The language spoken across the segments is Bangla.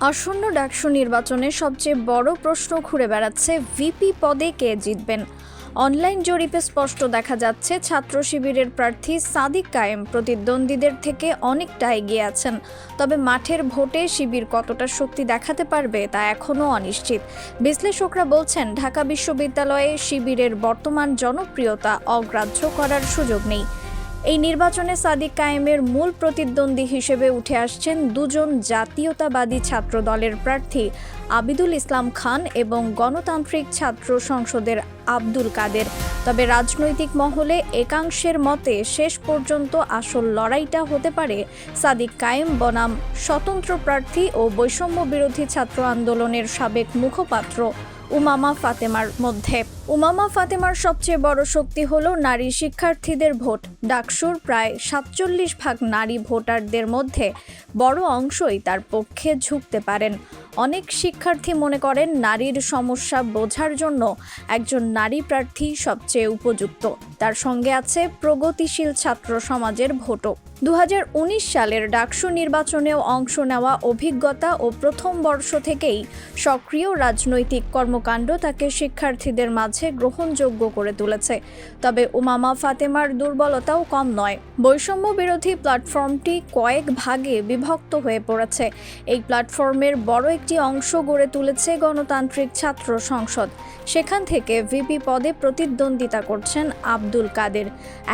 আসন্ন ডাকসু নির্বাচনে সবচেয়ে বড় প্রশ্ন ঘুরে বেড়াচ্ছে ভিপি পদে কে জিতবেন? অনলাইন জরিপে স্পষ্ট দেখা যাচ্ছে, ছাত্র শিবিরের প্রার্থী সাদিক কায়েম প্রতিদ্বন্দ্বীদের থেকে অনেকটা এগিয়ে আছেন। তবে মাঠের ভোটে শিবির কতটা শক্তি দেখাতে পারবে তা এখনও অনিশ্চিত। বিশ্লেষকরা বলছেন, ঢাকা বিশ্ববিদ্যালয়ে শিবিরের বর্তমান জনপ্রিয়তা অগ্রাহ্য করার সুযোগ নেই। এই নির্বাচনে সাদিক কায়েমের মূল প্রতিদ্বন্দ্বী হিসেবে উঠে আসছেন দুজন জাতীয়তাবাদী ছাত্র দলের প্রার্থী আবিদুল ইসলাম খান এবং গণতান্ত্রিক ছাত্র সংসদের আব্দুল কাদের। তবে রাজনৈতিক মহলে একাংশের মতে শেষ পর্যন্ত আসল লড়াইটা হতে পারে সাদিক কায়েম বনাম স্বতন্ত্র প্রার্থী ও বৈষম্য বিরোধী ছাত্র আন্দোলনের সাবেক মুখপাত্র। উমামা ফাতেমার মধ্যে। উমামা ফাতেমার সবচেয়ে বড় শক্তি হলো নারী শিক্ষার্থীদের ভোট। ডাকসুর প্রায় সাতচল্লিশ ভাগ নারী ভোটারদের মধ্যে বড় অংশই তার পক্ষে ঝুঁকতে পারেন। অনেক শিক্ষার্থী মনে করেন নারীর সমস্যা বোঝার জন্য একজন নারী প্রার্থী সবচেয়ে উপযুক্ত। তার সঙ্গে আছে প্রগতিশীল ছাত্র সমাজের ভোটও। দু হাজার উনিশ সালের ডাকসু নির্বাচনেও অংশ নেওয়া অভিজ্ঞতা ও প্রথম বর্ষ থেকেই সক্রিয় রাজনৈতিক কর্মকাণ্ড তাকে শিক্ষার্থীদের মাঝে গ্রহণযোগ্য করে তুলেছে। তবে উমামা ফাতেমার দুর্বলতাও কম নয়। বৈষম্য বিরোধী প্ল্যাটফর্মটি কয়েক ভাগে বিভক্ত হয়ে পড়েছে। এই প্ল্যাটফর্মের বড় একটি অংশ গড়ে তুলেছে গণতান্ত্রিক ছাত্র সংসদ। সেখান থেকে ভিপি পদে প্রতিদ্বন্দ্বিতা করছেন আব্দুল কাদের।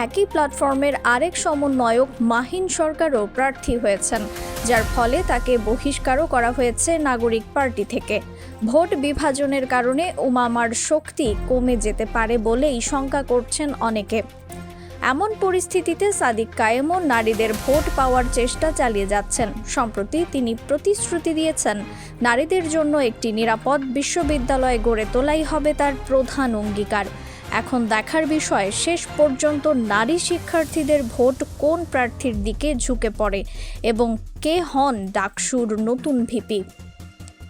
একই প্ল্যাটফর্মের আরেক সমন্বয়ক মাহিন সরকারও প্রার্থী হয়েছেন, যার ফলে তাকে বহিষ্কারও করা হয়েছে নাগরিক পার্টি থেকে। ভোট বিভাজনের কারণে উমামার শক্তি কমে যেতে পারে বলেই শঙ্কা করছেন অনেকে। এমন পরিস্থিতিতে সাদিক কায়েমও নারীদের ভোট পাওয়ার চেষ্টা চালিয়ে যাচ্ছেন। সম্প্রতি তিনি প্রতিশ্রুতি দিয়েছেন, নারীদের জন্য একটি নিরাপদ বিশ্ববিদ্যালয় গড়ে তোলাই হবে তার প্রধান অঙ্গীকার। এখন দেখার বিষয়, শেষ পর্যন্ত নারী শিক্ষার্থীদের ভোট কোন প্রার্থীর দিকে ঝুঁকে পড়ে এবং কে হন ডাকসুর নতুন ভিপি?